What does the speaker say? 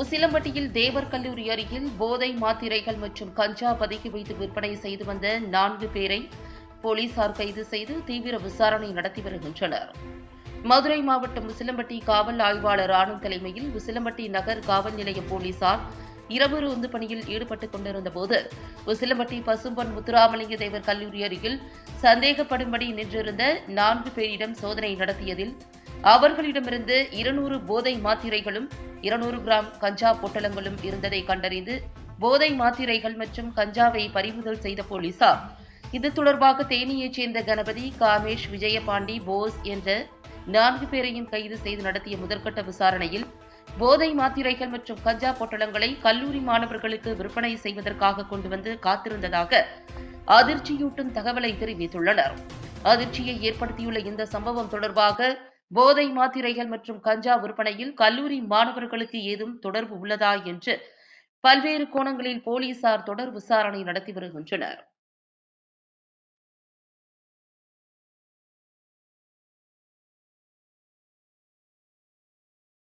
உசிலம்பட்டியில் தேவர் கல்லூரி அருகில் போதை மாத்திரைகள் மற்றும் கஞ்சா பதுக்கி வைத்து விற்பனை செய்து வந்த நான்கு பேரை போலீசார் கைது செய்து தீவிர விசாரணை நடத்தி வருகின்றனர். மதுரை மாவட்டம் உசிலம்பட்டி காவல் ஆய்வாளர் ஆனந்த் தலைமையில் உசிலம்பட்டி நகர் காவல் நிலைய போலீசார் இரவு ரோந்து பணியில் ஈடுபட்டுக் கொண்டிருந்த போது உசிலம்பட்டி பசும்பொன் முத்துராமலிங்க தேவர் கல்லூரி அருகில் சந்தேகப்படும்படி நின்றிருந்த நான்கு பேரிடம் சோதனை நடத்தியதில் அவர்களிடமிருந்து இருநூறு போதை மாத்திரைகளும் இருநூறு கிராம் கஞ்சா பொட்டலங்களும் இருந்ததை கண்டறிந்து போதை மாத்திரைகள் மற்றும் கஞ்சாவை பறிமுதல் செய்த போலீசார் இது தொடர்பாக தேனியைச் சேர்ந்த கணபதி காமேஷ் விஜயபாண்டி போஸ் என்ற நான்கு பேரையும் கைது செய்து நடத்திய முதற்கட்ட விசாரணையில் போதை மாத்திரைகள் மற்றும் கஞ்சா பொட்டலங்களை கல்லூரி மாணவர்களுக்கு விற்பனை செய்வதற்காக கொண்டு வந்து காத்திருந்ததாக அதிர்ச்சியூட்டும் தகவலை தெரிவித்துள்ளனர். அதிர்ச்சியை ஏற்படுத்தியுள்ள இந்த சம்பவம் தொடர்பாக போதை மாத்திரைகள் மற்றும் கஞ்சா விற்பனையில் கல்லூரி மாணவர்களுக்கு ஏதும் தொடர்பு உள்ளதா என்று பல்வேறு கோணங்களில் போலீசார் தொடர் விசாரணை நடத்தி வருகின்றனர்.